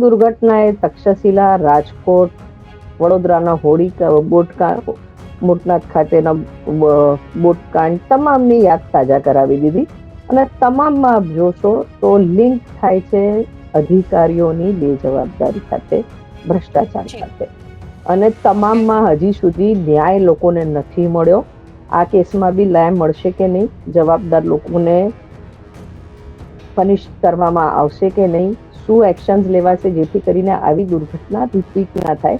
દુર્ઘટનાએ તક્ષશિલા રાજકોટ વડોદરાના હોળી બોટકા બોટનાથ ખાતેના બોટકાંડ તમામની યાદ તાજા કરાવી દીધી. અને તમામમાં આપ જોશો તો લિંક થાય છે અધિકારીઓની બેજવાબદારી સાથે ભ્રષ્ટાચાર. સાથે. અને તમામમાં હજી સુધી ન્યાય લોકોને નથી મળ્યો. આ કેસમાં બી ન્યાય મળશે કે નહીં? જવાબદાર લોકોને પનિશ કરવામાં આવશે કે નહીં? શું એક્શન્સ લેવાશે જેથી કરીને આવી દુર્ઘટના રિપીટ ના થાય.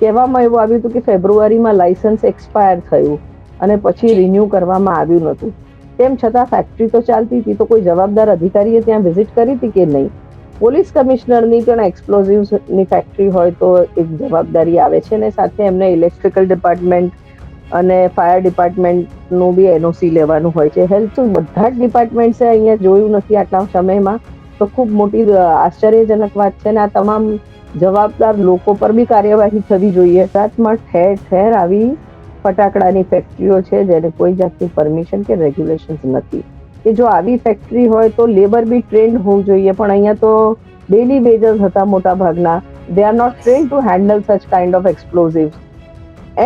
કહેવામાં એવું આવ્યું હતું કે ફેબ્રુઆરીમાં લાયસન્સ એક્સપાયર થયું અને પછી રિન્યૂ કરવામાં આવ્યું નહોતું. તેમ છતાં ફેક્ટરી તો ચાલતી હતી, તો કોઈ જવાબદાર અધિકારીએ ત્યાં વિઝિટ કરી હતી કે નહીં? પોલીસ કમિશનરની પણ એક્સપ્લોઝિવ્સની ફેક્ટરી હોય તો એક જવાબદારી આવે છે અને સાથે એમને ઇલેક્ટ્રિકલ ડિપાર્ટમેન્ટ અને ફાયર ડિપાર્ટમેન્ટનું બી એનઓસી લેવાનું હોય છે. હેલ્થ બધા જ ડિપાર્ટમેન્ટ્સે અહીંયા જોયું નથી આટલા સમયમાં. તો ખૂબ મોટી આશ્ચર્યજનક વાત છે અને આ તમામ જવાબદાર લોકો પર બી કાર્યવાહી થવી જોઈએ. ગુજરાતમાં ઠેર ઠેર આવી ફટાકડાની ફેક્ટરીઓ છે જેને કોઈ જાતની પરમિશન કે રેગ્યુલેશન્સ નથી. કે જો આવી ફેક્ટરી હોય તો લેબર બી ટ્રેન્ડ હોવું જોઈએ, પણ અહીંયા તો ડેલી વેજર્સ હતા મોટા ભાગના they are not train to handle such kind of explosive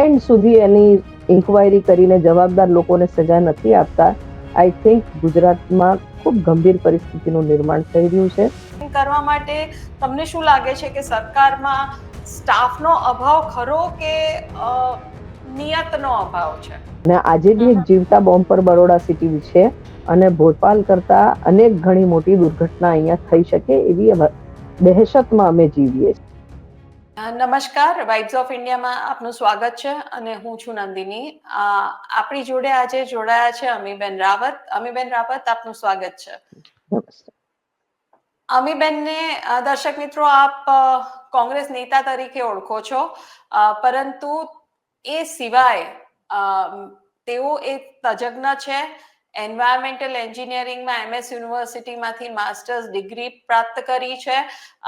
end સુધી એની ઇન્ક્વાયરી કરીને જવાબદાર લોકોને સજા નથી આપતા. આઈ થિંક ગુજરાતમાં ખૂબ ગંભીર પરિસ્થિતિનું નિર્માણ થઈ રહ્યું છે. કરવા માટે તમને શું લાગે છે કે સરકારમાં સ્ટાફનો અભાવ ખરો કે નિયતનો અભાવ છે? ને આજે બી એક જીવતા બોમ્બ પર બરોડા સિટી છે અને ભોપાલ કરતા અનેક ઘણી મોટી દુર્ઘટના અહીંયા થઈ શકે એવી દહેશતમાં અમે જીવીએ છીએ. નમસ્કાર. વાઇબ્સ ઓફ ઇન્ડિયામાં આપનું સ્વાગત છે અને હું છું નંદિની. આપણી જોડે આજે જોડાયા છે અમીબેન રાવત. અમીબેન રાવત, આપનું સ્વાગત છે. અમીબેનને દર્શક મિત્રો, આપ કોંગ્રેસ નેતા તરીકે ઓળખો છો. પરંતુ એ સિવાય તેઓ એક તજજ્ઞ છે. એન્વાયરમેન્ટલ એન્જિનિયરિંગમાં એમએસ યુનિવર્સિટીમાંથી માસ્ટર્સ ડિગ્રી પ્રાપ્ત કરી છે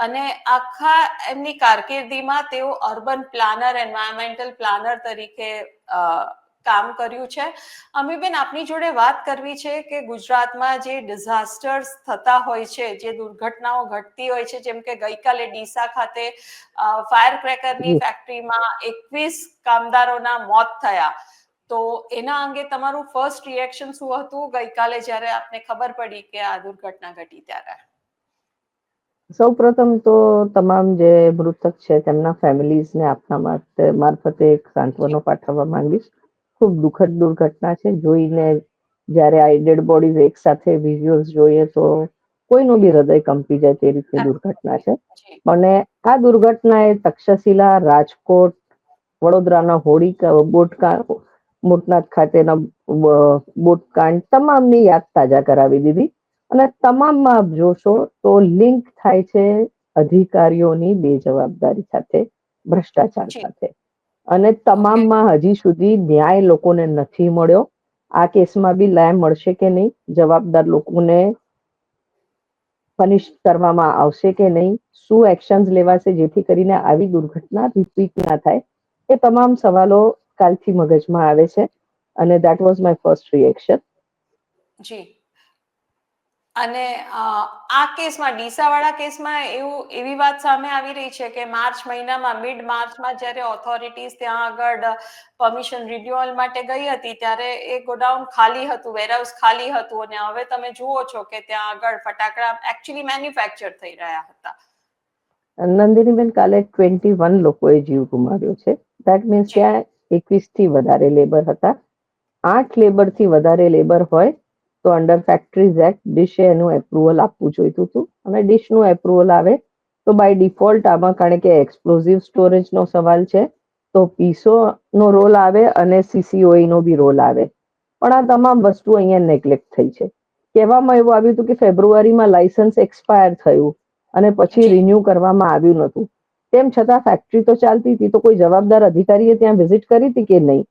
અને આખા એમની કારકિર્દીમાં તેઓ અર્બન પ્લાનર એન્વાયરમેન્ટલ પ્લાનર તરીકે કામ કર્યું છે. અમીબેન આપની જોડે વાત કરવી છે કે ગુજરાતમાં જે ડિઝાસ્ટર્સ થતા હોય છે જે દુર્ઘટનાઓ ઘટતી હોય છે જેમ કે ગઈકાલે ડીસા ખાતે ફાયર ક્રેકરની ફેક્ટરીમાં એકવીસ કામદારોના મોત થયા. તો એના અંગે તમારું ફર્સ્ટ રિએક્શન શું હતું? ગઈકાલે જ્યારે આપને ખબર પડી કે આ દુર્ઘટના ઘટી ત્યારે. સૌ પ્રથમ તો તમામ જે મૃતક છે તેમના ફેમિલીઝને આપના માટે મારફતે એક સાંત્વનો પાઠવવા માંગીશ. ખૂબ દુઃખદ દુર્ઘટના છે. જોઈને જ્યારે આ ડેડ બોડીઝ એક સાથે વિઝ્યુઅલ્સ જોઈએ તો કોઈનું બી હૃદય કંપી જાય તે રીતે દુર્ઘટના છે. અને આ દુર્ઘટના એ તક્ષશિલા રાજકોટ વડોદરાના હોળી ક- બોટકા બોટનાથ ખાતેના બોટકાંડ તમામની યાદ તાજા કરાવી દીધી. અને તમામમાં આપ જોશો તો લિંક થાય છે અધિકારીઓની બેજવાબદારી સાથે ભ્રષ્ટાચાર સાથે. અને તમામમાં હજી સુધી ન્યાય લોકોને નથી મળ્યો. આ કેસમાં બી ન્યાય મળશે કે નહીં? જવાબદાર લોકોને પનિશ કરવામાં આવશે કે નહીં? શું એક્શન્સ લેવાશે જેથી કરીને આવી દુર્ઘટના રિપીટ ના થાય? એ તમામ સવાલો કાલથી મગજમાં આવે છે. અને that was my first reaction જી. અને આ કેસમાં ડીસાવાળા કેસમાં એવું એવી વાત સામે આવી રહી છે કે માર્ચ મહિનામાં મિડ માર્ચમાં જ્યારે ઓથોરિટીઝ ત્યાં આગળ પરમિશન રિન્યુઅલ માટે ગઈ હતી ત્યારે એ ગોડાઉન ખાલી હતું વેરહાઉસ ખાલી હતું. અને હવે તમે જુઓ છો કે ત્યાં આગળ ફટાકડા એકચ્યુઅલી મેન્યુફેક્ચર થઈ રહ્યા હતા. નંદિનીબેન કાલે ટ્વેન્ટી વન લોકોએ જીવ ગુમાવ્યો છે. That means. ત્યાં એકવીસથી વધારે લેબર હતા. આઠ લેબરથી વધારે લેબર હોય તો અંડર ફેક્ટરીઝ એક્ટ ડિશે એનું એપ્રુવલ આપવું જોઈતું હતું. અને ડિશનું એપ્રુવલ આવે તો બાય ડિફોલ્ટ આમાં કારણ કે એક્સપ્લોઝિવ સ્ટોરેજનો સવાલ છે તો પીસો નો રોલ આવે અને સીસીઓઈ નો બી રોલ આવે. પણ આ તમામ વસ્તુ અહીંયા નેગ્લેક્ટ થઈ છે. કહેવામાં એવું આવ્યું હતું કે ફેબ્રુઆરીમાં લાયસન્સ એક્સપાયર થયું અને પછી. રિન્યૂ કરવામાં આવ્યું નહોતું. તેમ છતાં ફેક્ટરી તો ચાલતી હતી, તો કોઈ જવાબદાર અધિકારીએ ત્યાં વિઝિટ કરી હતી કે નહીં?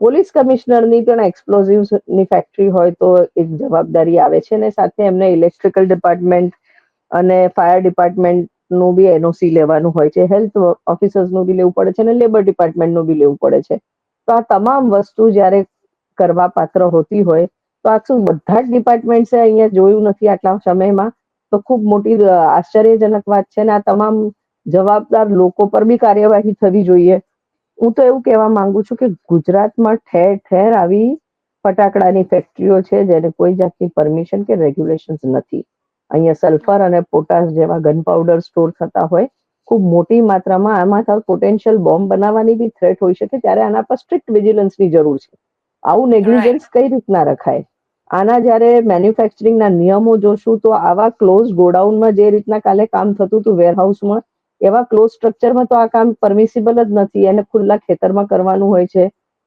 પોલીસ કમિશનરની પણ એક્સપ્લોઝિવ્સની ફેક્ટરી હોય તો એક જવાબદારી આવે છે અને સાથે એમને ઇલેક્ટ્રિકલ ડિપાર્ટમેન્ટ અને ફાયર ડિપાર્ટમેન્ટનું બી એનઓસી લેવાનું હોય છે. હેલ્થ ઓફિસર્સનું બી લેવું પડે છે અને લેબર ડિપાર્ટમેન્ટનું બી લેવું પડે છે. તો આ તમામ વસ્તુ જ્યારે કરવા પાત્ર હોતી હોય, તો આ શું બધા જ ડિપાર્ટમેન્ટ્સે અહીંયા જોયું નથી આટલા સમયમાં? તો ખૂબ મોટી આશ્ચર્યજનક વાત છે અને આ તમામ જવાબદાર લોકો પર બી કાર્યવાહી થવી જોઈએ. હું તો એવું કહેવા માંગુ છું કે ગુજરાતમાં ઠેર ઠેર આવી ફટાકડાની ફેક્ટરીઓ છે, જેને કોઈ જાતની પરમિશન કે રેગ્યુલેશન્સ નથી. અહીંયા સલ્ફર અને પોટાશ જેવા ગન પાવડર સ્ટોર થતા હોય, ખૂબ મોટી માત્રામાં આમાં પોટેન્શિયલ બોમ્બ બનાવવાની બી થ્રેટ હોઈ શકે ત્યારે આના પર સ્ટ્રિક્ટ વિજિલન્સની જરૂર છે. આવું નેગ્લિજન્સ કઈ રીતના રખાય? આના જ્યારે મેન્યુફેક્ચરિંગના નિયમો જોશું તો આવા ક્લોઝ ગોડાઉનમાં જે રીતના કાલે કામ થતું હતું વેરહાઉસમાં એવા ક્લોઝ સ્ટ્રક્ચરમાં તો આ કામ પરમિસિબલ જ નથી. એને ખુલ્લા ખેતરમાં કરવાનું હોય છે.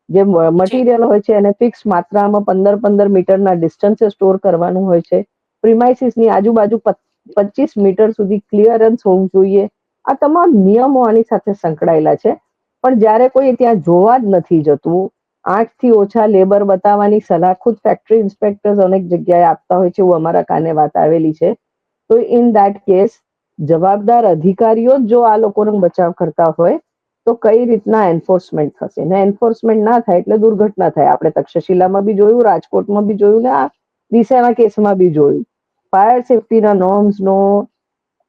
જે મટીરિયલ હોય છે એને ફિક્સ માત્રામાં પંદર પંદર મીટરના ડિસ્ટન્સે સ્ટોર કરવાનું હોય છે. પ્રિમાઇસીસની આજુબાજુ પચીસ મીટર સુધી ક્લિયરન્સ હોવું જોઈએ. આ તમામ નિયમો આની સાથે સંકળાયેલા છે. પણ જ્યારે કોઈ ત્યાં જોવા જ નથી જતું આઠથી ઓછા લેબર બતાવવાની સલાહ ખુદ ફેક્ટરી ઇન્સ્પેક્ટર્સ અનેક જગ્યાએ આપતા હોય છે, એવું અમારા કાને વાત આવેલી છે. તો ઇન ધેટ કેસ જવાબદાર અધિકારીઓ જો આ લોકોનો બચાવ કરતા હોય, તો કઈ રીતના એન્ફોર્સમેન્ટ થશે? ને એન્ફોર્સમેન્ટ ના થાય એટલે દુર્ઘટના થાય. આપણે તક્ષશિલામાં બી જોયું, રાજકોટમાં બી જોયું ને આ દિશાના કેસમાં બી જોયું. ફાયર સેફટીના નોર્મ્સનો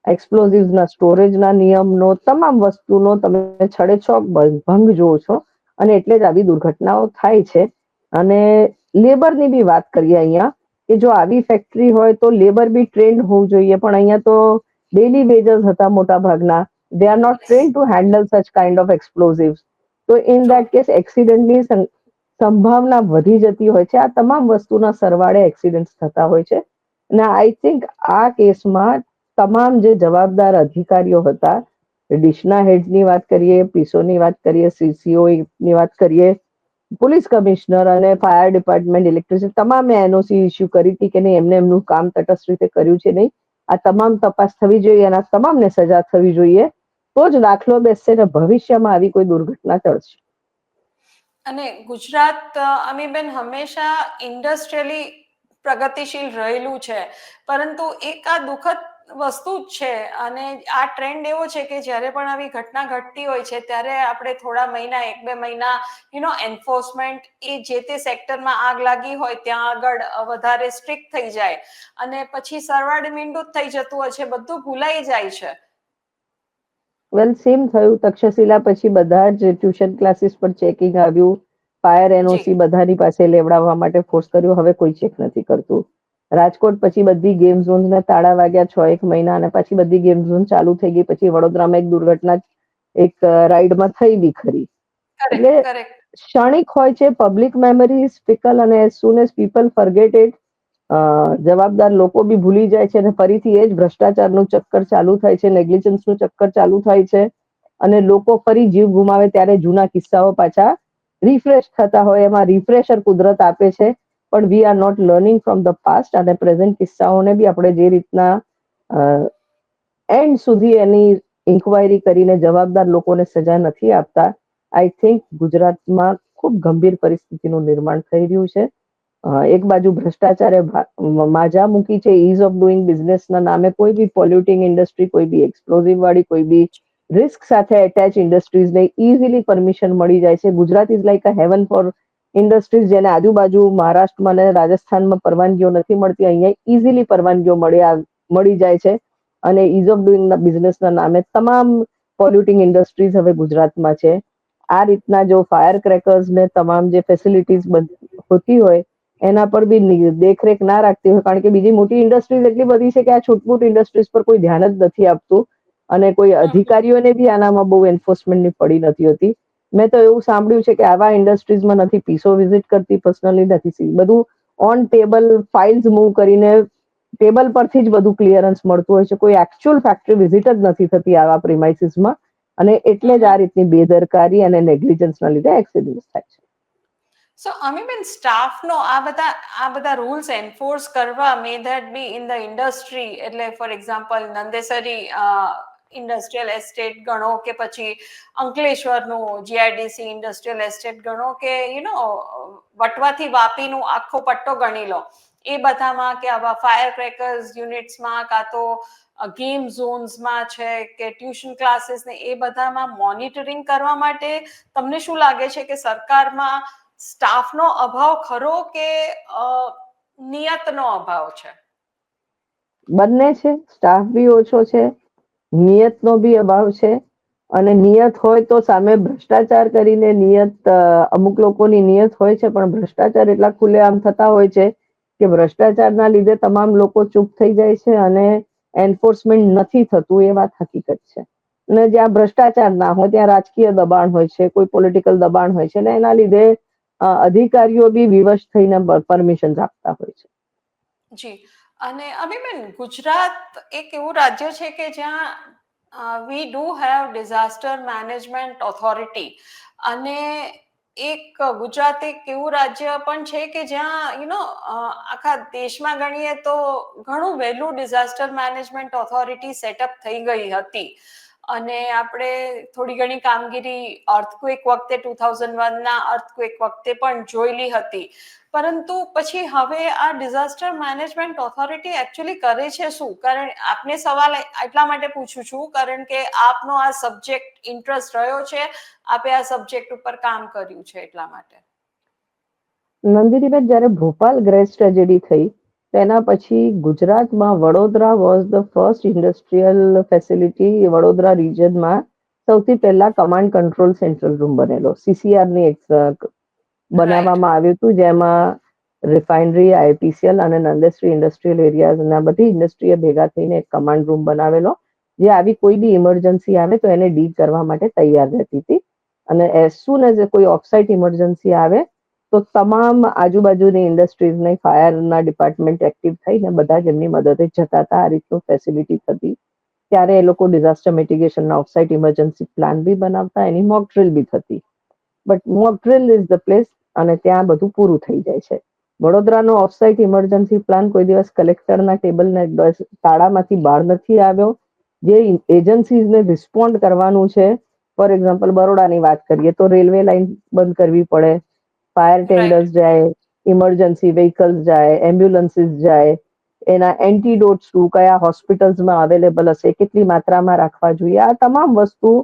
એક્સપ્લોઝિવના સ્ટોરેજના નિયમનો તમામ વસ્તુનો તમે છડેછોક ભંગ જોવો છો. અને એટલે જ આવી દુર્ઘટનાઓ થાય છે. અને લેબરની બી વાત કરીએ અહીંયા, કે જો આવી ફેક્ટરી હોય તો લેબર બી ટ્રેન્ડ હોવું જોઈએ. પણ અહીંયા તો ડેલી વેજર્સ હતા મોટા ભાગના they are not train to handle such kind of explosive તો ઇન દેટ કેસ એક્સિડન્ટની સંભાવના વધી જતી હોય છે. આ તમામ વસ્તુના સરવાળે એક્સિડન્ટ થતા હોય છે. અને આઈ થિંક આ કેસમાં તમામ જે જવાબદાર અધિકારીઓ હતા, ડિશના હેડની વાત કરીએ, પીસોની વાત કરીએ સીસીઓ ની વાત કરીએ, પોલીસ કમિશનર અને ફાયર ડિપાર્ટમેન્ટ ઇલેક્ટ્રિસિટી તમામે એનઓસી ઇસ્યુ કરી હતી કે નહીં, એમને એમનું કામ તટસ્થ રીતે કર્યું છે નહીં. આ તમામ તપાસ થવી જોઈએ અને તમામને સજા થવી જોઈએ, તો જ દાખલો બેસશે ને ભવિષ્યમાં આવી કોઈ દુર્ઘટના ટળશે. અને ગુજરાત અમીબેન, હંમેશા ઇન્ડસ્ટ્રીયલી પ્રગતિશીલ રહેલું છે, પરંતુ એક આ દુઃખદ વસ્તુ જ છે. અને આ ટ્રેન્ડ એવો છે કે જ્યારે પણ આવી ઘટના ઘટતી હોય છે ત્યારે આપણે થોડા મહિના એક બે મહિના યુ નો એન્ફોર્સમેન્ટ એ જે તે સેક્ટરમાં આગ લાગી હોય ત્યાં આગળ વધારે સ્ટ્રિક્ટ થઈ જાય. અને પછી સરવાળે મીંડું થઈ જતું હોય છે બધું ભૂલાઈ જાય છે. વેલ સેમ થયું. તક્ષશિલા પછી બધા જ ટ્યુશન ક્લાસીસ પર ચેકિંગ આવ્યું. ફાયર એનઓસી બધાની પાસે લેવડાવવા માટે ફોર્સ કર્યું. હવે કોઈ ચેક નથી કરતું. રાજકોટ પછી બધી ગેમ ઝોન તાળા વાગ્યા છ એક મહિના અને પછી બધી ગેમ ઝોન ચાલુ થઈ ગઈ. પછી વડોદરામાં એક દુર્ઘટના એક રાઈડમાં થઈ બી ખરી. એટલે ક્ષણિક હોય છે પબ્લિક મેમરી ફિકલ અને as soon as people forgetted it જવાબદાર લોકો બી ભૂલી જાય છે અને ફરીથી એ જ ભ્રષ્ટાચારનું ચક્કર ચાલુ થાય છે નેગ્લિજન્સનું ચક્કર ચાલુ થાય છે અને લોકો ફરી જીવ ગુમાવે ત્યારે જૂના કિસ્સાઓ પાછા રિફ્રેશ થતા હોય. એમાં રિફ્રેશર કુદરત આપે છે. પણ we are not learning from the past અને પ્રેઝન્ટ કિસ્સાઓને બી આપણે જે રીતના એન્ડ સુધી એની ઇન્કવાયરી કરીને જવાબદાર લોકોને સજા નથી આપતા આઈ થિંક ગુજરાતમાં ખૂબ ગંભીર પરિસ્થિતિનું નિર્માણ થઈ રહ્યું છે. એક બાજુ ભ્રષ્ટાચારે માજા મૂકી છે ઇઝ ઓફ ડુઈંગ બિઝનેસના નામે કોઈ બી પોલ્યુટિંગ ઇન્ડસ્ટ્રી કોઈ બી એક્સપ્લોઝિવ વાળી, કોઈ બી રિસ્ક સાથે એટેચ ઇન્ડસ્ટ્રીઝને ઇઝીલી પરમિશન મળી જાય છે. Gujarat is like a heaven for industries જેને આજુબાજુ મહારાષ્ટ્રમાં અને રાજસ્થાનમાં પરવાનગીઓ નથી મળતી અહીંયા ઇઝીલી પરવાનગીઓ મળી મળી જાય છે. અને ઇઝ ઓફ ડુઈંગ બિઝનેસના નામે તમામ પોલ્યુટિંગ ઇન્ડસ્ટ્રીઝ હવે ગુજરાતમાં છે. આ રીતના જો ફાયર ક્રેકર્સ ને તમામ જે ફેસિલિટીઝ હોતી હોય એના પર બી દેખરેખ ના રાખતી હોય કારણ કે બીજી મોટી ઇન્ડસ્ટ્રીઝ એટલી બધી છે કે આ છૂટમૂટ ઇન્ડસ્ટ્રીઝ પર કોઈ ધ્યાન જ નથી આપતું. અને કોઈ અધિકારીઓને બી આનામાં બહુ એન્ફોર્સમેન્ટની પડી નથી હોતી. મેં તો એવું સાંભળ્યું છે કે આવા ઇન્ડસ્ટ્રીઝમાં નથી પીસો વિઝિટ કરતી પર્સનલી નથી બધું ઓન ટેબલ ફાઇલ્સ મૂવ કરીને ટેબલ પરથી જ બધું ક્લિયરન્સ મળતું હોય છે. કોઈ એકચ્યુઅલ ફેક્ટરી વિઝિટ જ નથી થતી આવા પ્રિમાઇસીસમાં અને એટલે જ આ રીતની બેદરકારી અને નેગ્લિજન્સના લીધે એક્સિડન્ટ થાય છે. સો અમીબેન સ્ટાફનો આ બધા આ બધા રૂલ્સ એન્ફોર્સ કરવા may that be in the industry એટલે for example Nandesari industrial estate ગણો કે પછી અંકલેશ્વરનું જીઆઈડીસી ઇન્ડસ્ટ્રીયલ એસ્ટેટ ગણો કે યુ નો વટવાથી વાપીનું આખો પટ્ટો ગણી લો. એ બધામાં કે આવા ફાયર ક્રેકર્સ યુનિટ્સમાં કાં તો ગેમ ઝોન્સમાં છે કે ટ્યુશન ક્લાસીસ ને એ બધામાં મોનિટરિંગ કરવા માટે તમને શું લાગે છે કે સરકારમાં સ્ટાફનો અભાવ ખરો કે નિયતનો અભાવ છે? બંને છે સ્ટાફ બી ઓછો છે નિયતનો બી અભાવ છે. અને નિયત હોય તો સામે ભ્રષ્ટાચાર કરીને નિયત અમુક લોકોની નિયત હોય છે, પણ ભ્રષ્ટાચાર એટલા ખુલ્લેઆમ થતા હોય છે કે ભ્રષ્ટાચારના લીધે તમામ લોકો ચૂપ થઈ જાય છે અને એન્ફોર્સમેન્ટ નથી થતું એ વાત હકીકત છે. અને જ્યાં ભ્રષ્ટાચાર ના હોય, ત્યાં રાજકીય દબાણ હોય છે, કોઈ પોલિટિકલ દબાણ હોય છે, અને એના લીધે અધિકારીઓ બી વિવશ થઈને પરમિશન આપતા હોય છે. જી. અને અભિબેન ગુજરાત એક એવું રાજ્ય છે કે જ્યાં we do have disaster management authority અને એક ગુજરાત એક એવું રાજ્ય પણ છે કે જ્યાં યુ નો આખા દેશમાં ગણીએ તો ઘણું વહેલું ડિઝાસ્ટર મેનેજમેન્ટ ઓથોરિટી સેટઅપ થઈ ગઈ હતી. અને આપણે થોડી ઘણી કામગીરી અર્થક્વેક વખતે ટુ થાઉઝન્ડ વનના અર્થક્વેક વખતે પણ જોયેલી હતી. પરંતુ પછી હવે આ ડિઝાસ્ટર મેનેજમેન્ટ ઓથોરિટી એકચ્યુઅલી કરે છે શું? કારણ આપને સવાલ એટલા માટે પૂછું છું, કારણ કે આપનો આ સબ્જેક્ટ ઇન્ટરેસ્ટ રહ્યો છે, આપે આ સબ્જેક્ટ ઉપર કામ કર્યું છે એટલા માટે. નંદિનીબેન, જ્યારે ભોપાલ ગ્રેસ ટ્રેજેડી થઈ તેના પછી ગુજરાતમાં Vadodara was the first industrial facility Vadodara રિજનમાં સૌથી પહેલા કમાન્ડ કંટ્રોલ સેન્ટ્રલ રૂમ બનેલો. સીસીઆરની એક બનાવવામાં આવ્યું હતું જેમાં રિફાઇનરી આઈપીસીએલ અને નંદેશ્રી ઇન્ડસ્ટ્રીયલ એરિયાઝના બધી ઇન્ડસ્ટ્રીએ ભેગા થઈને એક કમાન્ડ રૂમ બનાવેલો. જે આવી કોઈ બી ઇમરજન્સી આવે તો એને ડીલ કરવા માટે તૈયાર રહેતી હતી. અને એઝ સુન એઝ કોઈ ઓફસાઇટ ઇમરજન્સી આવે તો તમામ આજુબાજુની ઇન્ડસ્ટ્રીઝને ફાયરના ડિપાર્ટમેન્ટ એક્ટિવ થઈને બધા જ મદદે જતા હતા. આ રીતનું ફેસિલિટી થતી. ત્યારે એ લોકો ડિઝાસ્ટર મિટિગેશનના ઓફસાઇટ ઇમરજન્સી પ્લાન બી બનાવતા, એની મોક ડ્રિલ બી થતી. But mock drill is the place અને ત્યાં બધું પૂરું થઈ જાય છે. વડોદરાનો ઓફસાઇટ ઇમરજન્સી પ્લાન કોઈ દિવસ કલેક્ટરના ટેબલને તાળામાંથી બહાર નથી આવ્યો. જે એજન્સીઝને રિસ્પોન્ડ કરવાનું છે. ફોર એક્ઝામ્પલ બરોડાની વાત કરીએ તો રેલવે લાઇન બંધ કરવી પડે. ફાયર ટેન્ડર્સ જાય ઇમરજન્સી વ્હીકલ્સ જાય એમ્બ્યુલન્સીસ જાય એના એન્ટીડોટ શું કયા હોસ્પિટલ્સમાં અવેલેબલ હશે કેટલી માત્રામાં રાખવા જોઈએ આ તમામ વસ્તુ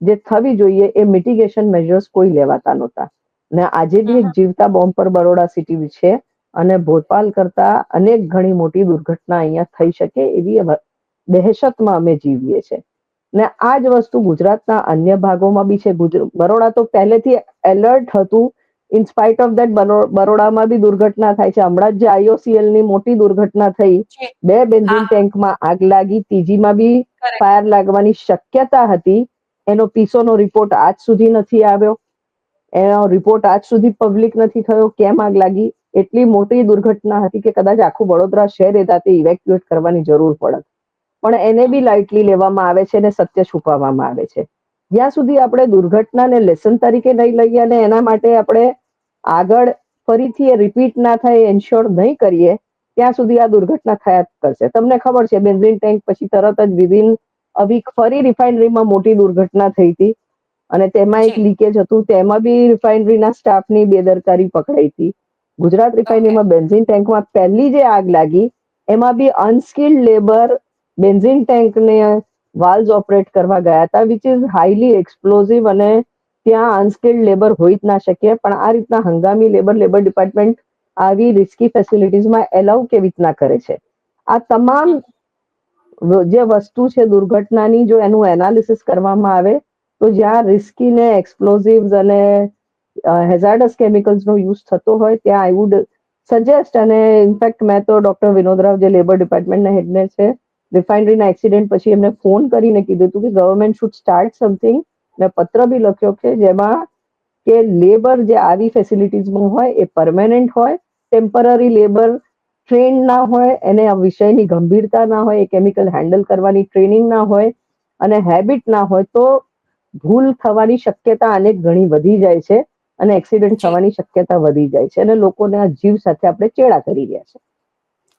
જે થવી જોઈએ એ મિટિગેશન મેજર્સ કોઈ લેવાતા નહોતા. ને આજે બી એક જીવતા બોમ્બ પર બરોડા સિટી છે અને ભોપાલ કરતા અનેક ઘણી મોટી દુર્ઘટના અહીંયા થઈ શકે એવી દહેશતમાં અમે જીવીએ છીએ. ને આ જ વસ્તુ ગુજરાતના અન્ય ભાગોમાં બી છે. બરોડા તો પહેલેથી એલર્ટ હતું ઇનસ્પાઇટ ઓફ દેટ બરોડામાં બી દુર્ઘટના થાય છે. હમણાં જ જે આઈઓસીએલની મોટી દુર્ઘટના થઈ બે બેન્ઝિન ટેન્કમાં આગ લાગી. ત્રીજીમાં બી ફાયર લાગવાની શક્યતા હતી. એનો પીસોનો રિપોર્ટ આજ સુધી નથી આવ્યો. એનો રિપોર્ટ આજ સુધી પબ્લિક નથી થયો. કેમ આગ લાગી? એટલી મોટી દુર્ઘટના હતી કે કદાચ આખું વડોદરા શહેર એ તે ઇવેક્યુએટ કરવાની જરૂર પડત. પણ એને બી લાઇટલી લેવામાં આવે છે અને સત્ય છુપાવવામાં આવે છે. જ્યાં સુધી આપણે દુર્ઘટનાને લેસન તરીકે નહીં લઈએ અને એના માટે આપણે આગળ ફરીથી એ રિપીટ ના થાય એન્શ્યોર નહીં કરીએ ત્યાં સુધી આ દુર્ઘટના થયા જ કરશે. તમને ખબર છે બેન્ઝિન ટેન્ક પછી તરત જ વિધિન અ ફરી રિફાઇનરીમાં મોટી દુર્ઘટના થઈ હતી અને તેમાં એક લીકેજ હતું. તેમાં બી રિફાઇનરીના સ્ટાફની બેદરકારી પકડાઈ હતી. ગુજરાત રિફાઇનરીમાં બેન્ઝિન ટેન્કમાં પહેલી જે આગ લાગી એમાં બી અનસ્કિલ્ડ લેબર બેન્ઝિન ટેન્કને વાલ્વ ઓપરેટ કરવા ગયા હતા વિચ ઇઝ હાઈલી એક્સપ્લોઝિવ અને ત્યાં અનસ્કિલ્ડ લેબર હોઈ જ ના શકે. પણ આ રીતના હંગામી લેબર લેબર ડિપાર્ટમેન્ટ આવી રિસ્કી ફેસિલિટીઝમાં એલાઉ કેવી રીતના કરે છે? આ તમામ જે વસ્તુ છે, દુર્ઘટનાની જો એનું એનાલિસિસ કરવામાં આવે, તો જ્યાં રિસ્કી ને એક્સપ્લોઝિવ અને હેઝાર્ડસ કેમિકલ્સનો યુઝ થતો હોય, ત્યાં આઈ વુડ સજેસ્ટ અને ઇનફેક્ટ મેં તો ડોક્ટર વિનોદરાવ જે લેબર ડિપાર્ટમેન્ટના હેડને છે રિફાઇનરીના એક્સિડન્ટ પછી એમને ફોન કરીને કીધું હતું કે ગવર્મેન્ટ શુડ સ્ટાર્ટ સમથિંગ મેં પત્ર બી લખ્યો છે જેમાં કે લેબર જે આવી ફેસિલિટીઝમાં હોય એ પરમેનન્ટ હોય ટેમ્પરરી લેબર ટ્રેન ના હોય એને આ વિષયની ગંભીરતા ના હોય એ કેમિકલ હેન્ડલ કરવાની ટ્રેનિંગ ના હોય અને હેબિટ ના હોય તો ભૂલ થવાની શક્યતા અનેક ઘણી વધી જાય છે અને એક્સિડન્ટ થવાની શક્યતા વધી જાય છે અને લોકોને આ જીવ સાથે આપણે ચેડા કરી રહ્યા છે.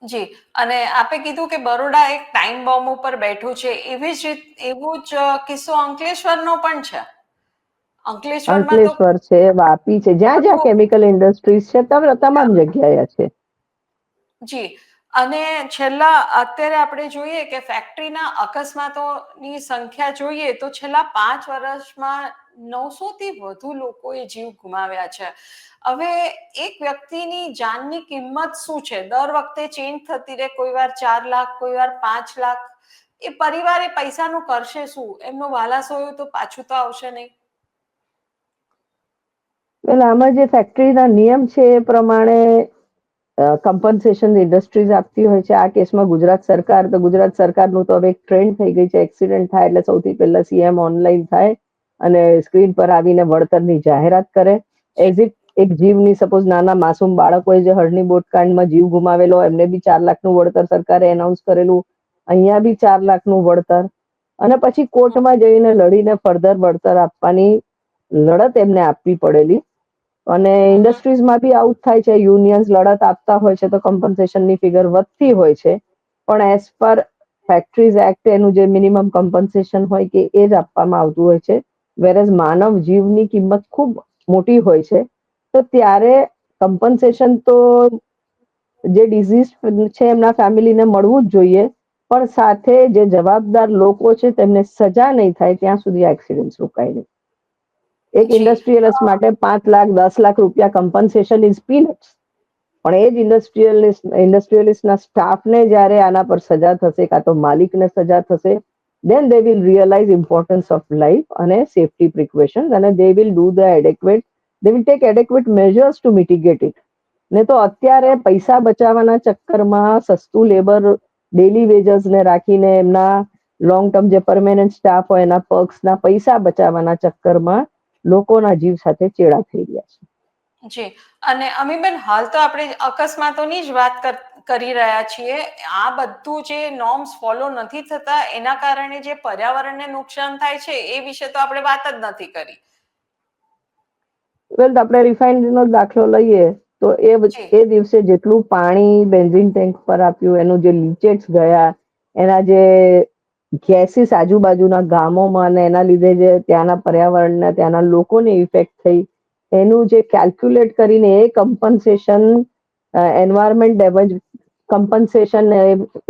જી. અને આપે કીધું કે બરોડા એક ટાઈમ બોમ્બ ઉપર બેઠું છે. એવી જ એવું જ કિસ્સો અંકલેશ્વરનો પણ છે. અંકલેશ્વર છે વાપી છે. જ્યાં જ્યાં કેમિકલ ઇન્ડસ્ટ્રીઝ છે તમામ જગ્યાએ છે. જી. અને છેલ્લા અત્યારે આપણે જોઈએ કે ફેક્ટરીના અકસ્માતોની સંખ્યા જોઈએ તો છેલ્લા પાંચ વર્ષમાં નવસો થી વધુ લોકોએ જીવ ગુમાવ્યા છે. હવે એક વ્યક્તિની જાનની કિંમત શું છે? દર વખતે ચેન્જ થતી રહે, કોઈ વાર ચાર લાખ, કોઈ વાર પાંચ લાખ. એ પરિવાર એ પૈસાનું કરશે શું? એમનો વાલા સોયું તો પાછું તો આવશે નહીં. એટલે આમાં જે ફેક્ટરીના નિયમ છે એ પ્રમાણે કમ્પન્સેશન ઇન્ડસ્ટ્રીઝ આપતી હોય છે. આ કેસમાં ગુજરાત સરકાર, તો ગુજરાત સરકારનું તો હવે એક ટ્રેન્ડ થઈ ગઈ છે. એક્સિડન્ટ થાય એટલે સૌથી પહેલા સીએમ ઓનલાઈન થાય. અને સ્ક્રીન પર આવીને વળતરની જાહેરાત કરે. એઝ ઇટ એક જીવની સપોઝ નાના માસૂમ બાળકોએ જે હળની બોટકાંડમાં જીવ ગુમાવેલો એમને બી ચાર લાખનું વળતર સરકારે એનાઉન્સ કરેલું. અહીંયા બી ચાર લાખનું વળતર. અને પછી કોર્ટમાં જઈને લડીને ફર્ધર વળતર આપવાની લડત એમને આપવી પડેલી. અને ઇન્ડસ્ટ્રીઝમાં બી આઉટ થાય છે. યુનિયન્સ લડત આપતા હોય છે તો કમ્પન્સેશનની ફિગર વધતી હોય છે. પણ એઝ પર ફેક્ટરીઝ એક્ટ એનું જે મિનિમમ કમ્પન્સેશન હોય કે એ જ આપવામાં આવતું હોય છે. વેરેઝ માનવ જીવની કિંમત ખૂબ મોટી હોય છે તો ત્યારે કમ્પન્સેશન તો જે ડિઝીઝ છે એમના ફેમિલીને મળવું જ જોઈએ પણ સાથે જે જવાબદાર લોકો છે તેમને સજા નહીં થાય ત્યાં સુધી આ એક્સિડન્ટ રોકાય નહીં એક. ઇન્ડસ્ટ્રીયલિસ્ટ માટે પાંચ લાખ દસ લાખ રૂપિયા કમ્પન્સેશન ઇઝ પીનટ્સ પણ એ જ ઇન્ડસ્ટ્રીયલિસ્ટ ઇન્ડસ્ટ્રીયલિસ્ટના સ્ટાફને જ્યારે આના પર સજા થશે કાં તો માલિકને સજા થશે then they will realize importance of life અને safety precautions અને they will do the adequate, they will take adequate measures to mitigate it. ને તો અત્યારે પૈસા બચાવવાના ચક્કરમાં સસ્તું લેબર ડેલી વેજસ ને રાખીને એમના લોંગ ટર્મ જે પરમેનન્ટ સ્ટાફ હોય, એના પર્ક્સના પૈસા બચાવવાના ચક્કરમાં લોકોના જીવ સાથે ચેડા થઈ રહ્યા છે. જી. અને અમીબેન, હાલ તો આપણે અકસ્માતોની જ વાત કર- રહ્યા છીએ. આ બધું જે નોર્મ્સ ફોલો નથી થતા એના કારણે જે પર્યાવરણને નુકસાન થાય છે એ વિશે તો આપણે વાત જ નથી કરી. વેલ આપણે રિફાઇનરીનો દાખલો લઈએ તો એ એ દિવસે જેટલું પાણી બેન્ઝિન ટેન્ક પર આપ્યું એનું જે લીચેટ્સ ગયા એના જે ગેસીસ આજુબાજુના ગામોમાં અને એના લીધે જે ત્યાંના પર્યાવરણના ત્યાંના લોકોને ઇફેક્ટ થઈ એનું જે કેલ્ક્યુલેટ કરીને એ compensation environment damage compensation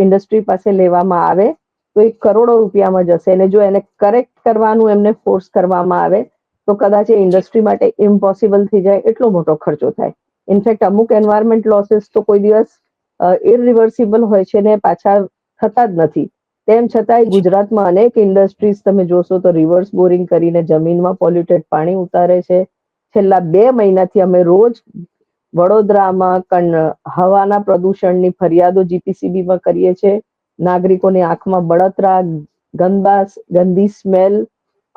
industry પાસે લેવામાં આવે, તો એ કરોડો રૂપિયામાં જશે. અને જો એને કરેક્ટ કરવાનું એમને ફોર્સ કરવામાં આવે, તો કદાચ એ ઇન્ડસ્ટ્રી માટે ઇમ્પોસિબલ થઈ જાય, એટલો મોટો ખર્ચો થાય. ઇનફેક્ટ અમુક એન્વાયરમેન્ટ લોસીસ તો કોઈ દિવસ ઇરરિવર્સિબલ હોય છે ને પાછા થતા જ નથી. તેમ છતાંય ગુજરાતમાં અનેક ઇન્ડસ્ટ્રીઝ તમે જોશો તો રિવર્સ બોરિંગ કરીને જમીનમાં પોલ્યુટેડ પાણી ઉતારે છે. છેલ્લા બે મહિનાથી અમે રોજ વડોદરામાં હવાના પ્રદૂષણની ફરિયાદો જીપીસીબીમાં કરીએ છીએ નાગરિકોની આંખમાં બળતરા ગંદા ગંદી સ્મેલ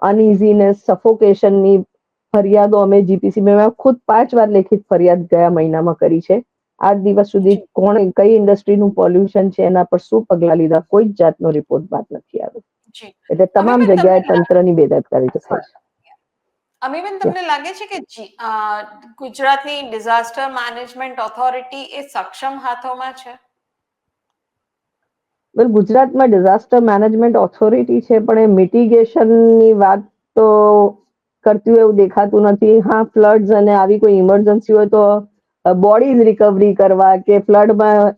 અનઇઝીનેસ સફોકેશનની ફરિયાદો અમે જીપીસીબીમાં ખુદ પાંચ વાર લેખિત ફરિયાદ ગયા મહિનામાં કરી છે. આજ દિવસ સુધી કોણ કઈ ઇન્ડસ્ટ્રીનું પોલ્યુશન છે એના પર શું પગલા લીધા કોઈ જ જાતનો રિપોર્ટ બાદ નથી આવ્યો. એટલે તમામ જગ્યાએ તંત્રની બેદરકારી છે. અમીબેન તમને લાગે છે કે ગુજરાતની ડિઝાસ્ટર મેનેજમેન્ટ ઓથોરિટી એ સક્ષમ હાથોમાં છે? વેલ ગુજરાતમાં ડિઝાસ્ટર મેનેજમેન્ટ ઓથોરિટી છે પણ એ મિટિગેશનની વાત તો કરતી હોય એવું દેખાતું નથી. હા ફ્લડ્સ અને આવી કોઈ ઇમરજન્સી હોય તો બોડીઝ રિકવરી કરવા કે ફ્લડમાં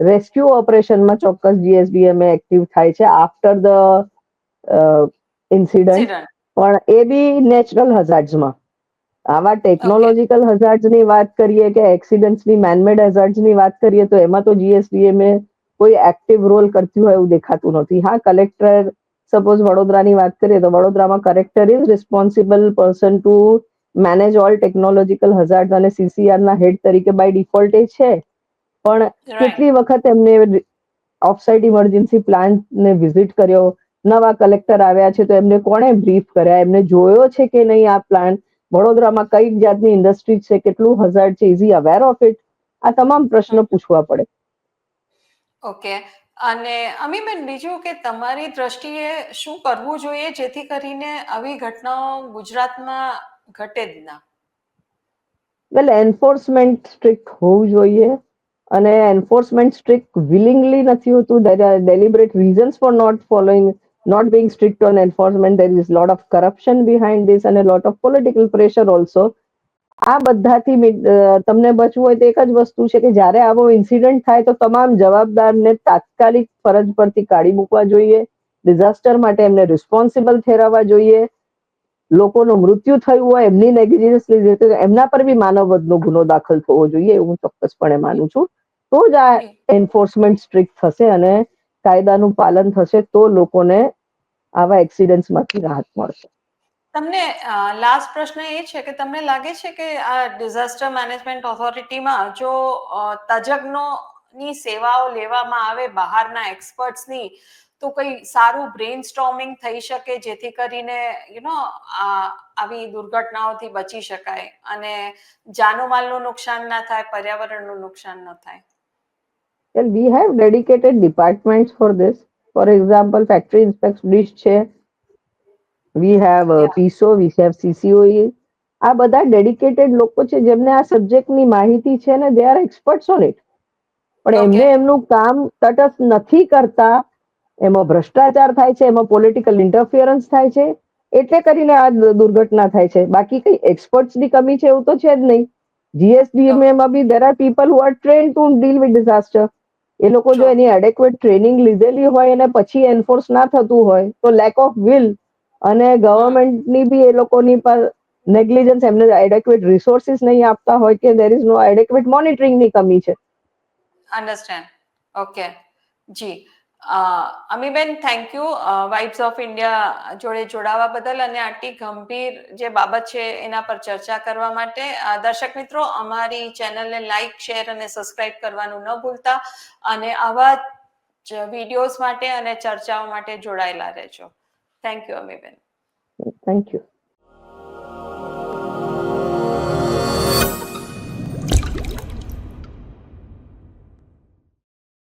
રેસ્ક્યુ ઓપરેશનમાં ચોક્કસ જીએસબીએમ એક્ટિવ થાય છે આફ્ટર ધ ઇન્સિડન્ટ. પણ એ બી નેચરલ હઝાર્ડ્સમાં આવા ટેકનોલોજીકલ હઝાર્ડ્સની વાત કરીએ કે એક્સિડન્ટ્સની મેનમેડ હઝાર્ડ્સની વાત કરીએ તો એમાં તો જીએસડીએમ કોઈ એક્ટિવ રોલ કરતી હોય એવું દેખાતું નથી. હા કલેક્ટર સપોઝ વડોદરાની વાત કરીએ તો વડોદરામાં collector is responsible person to manage all technological hazard અને સીસીઆર ના હેડ તરીકે બાય ડિફોલ્ટ એ છે. પણ કેટલી વખત એમને ઓફસાઇટ ઇમરજન્સી પ્લાન ને વિઝિટ કર્યો નવા કલેક્ટર આવ્યા છે તો એમને કોણે બ્રીફ કર્યા? એમને જોયો છે કે નહીં આ પ્લાન્ટ વડોદરામાં કઈ જાતની ઇન્ડસ્ટ્રી છે? કેટલું હઝાર્ડ છે? ઇઝી અવેર ઓફ ઇટ આ તમામ પ્રશ્નો પૂછવા પડે. ઓકે. અને અમીબેન બીજું કે તમારી દ્રષ્ટિએ શું કરવું જોઈએ જેથી કરીને આવી ઘટનાઓ ગુજરાતમાં ઘટે જ ના? વેલ એન્ફોર્સમેન્ટ સ્ટ્રિક્ટ હોવું જોઈએ અને એન્ફોર્સમેન્ટ સ્ટ્રિક્ટ વિલિંગલી નથી હોતું. Deliberate reasons for not following not being strict on enforcement a lot lot of behind this and અને lot of political pressure also. આ બધાથી તમને બચવું હોય તો એક જ વસ્તુ છે કે જ્યારે આવો ઇન્સિડન્ટ થાય તો તમામ જવાબદારને તાત્કાલિક ફરજ પરથી કાઢી મૂકવા જોઈએ ડિઝાસ્ટર માટે એમને રિસ્પોન્સિબલ ઠેરવવા જોઈએ. લોકોનું મૃત્યુ થયું હોય એમની નેગ્લિજન્સ લીધે એમના પર બી માનવવધનો ગુનો દાખલ થવો જોઈએ એવું હું ચોક્કસપણે માનું છું. તો જ આ એન્ફોર્સમેન્ટ સ્ટ્રિક્ટ થશે અને કાયદાનું પાલન થશે તો લોકોને આવા એક્સિડન્ટમાંથી રાહત મળશે. તમને લાસ્ટ પ્રશ્ન એ છે કે તમને લાગે છે કે આ ડિઝાસ્ટર મેનેજમેન્ટ ઓથોરિટીમાં જો તજજ્ઞો તજજ્ઞોની સેવાઓ લેવામાં આવે બહારના એક્સપર્ટ્સની તો કઈ સારું બ્રેઇન સ્ટોમિંગ થઈ શકે જેથી કરીને યુ નો આવી દુર્ઘટનાઓથી બચી શકાય અને જાનોમાલનું નુકસાન ના થાય, પર્યાવરણનું નુકસાન ન થાય? Well, we have dedicated departments for this. For example, factory inspectionist છે. We have uh. PISO, we have CCOE. આ બધા ડેડિકેટેડ લોકો છે જેમને આ સબ્જેક્ટની માહિતી છે ને they are experts on it પણ એમને એમનું કામ તટસ્થ નથી કરતા એમાં ભ્રષ્ટાચાર થાય છે એમાં પોલિટિકલ ઇન્ટરફિયરન્સ થાય છે એટલે કરીને આ દુર્ઘટના થાય છે બાકી કઈ એક્સપર્ટ્સની કમી છે એવું તો છે જ નહીં જીએસડીએમમાં બી there are people who are train to deal with disaster એ લોકો જો એની એડેક્વેટ ટ્રેનિંગ લીધેલી હોય અને પછી એન્ફોર્સ ના થતું હોય તો લેક ઓફ વિલ અને ગવર્મેન્ટની બી એ લોકોની પર નેગ્લિજન્સ એમને એડેક્વેટ રિસોર્સિસ નહીં આપતા હોય કે દેર ઇઝ નો એડેક્વેટ મોનિટરિંગની કમી છે. Understand okay G. Amiben thank you vibes of India જોડે જોડાવા બદલ અને આટલી ગંભીર જે બાબત છે એના પર ચર્ચા કરવા માટે દર્શક મિત્રો, અમારી ચેનલને લાઇક શેર અને સબસ્ક્રાઇબ કરવાનું ન ભૂલતા અને આવા જ વિડીયોઝ માટે અને ચર્ચાઓ માટે જોડાયેલા રહેજો. Thank you Amiben. Thank you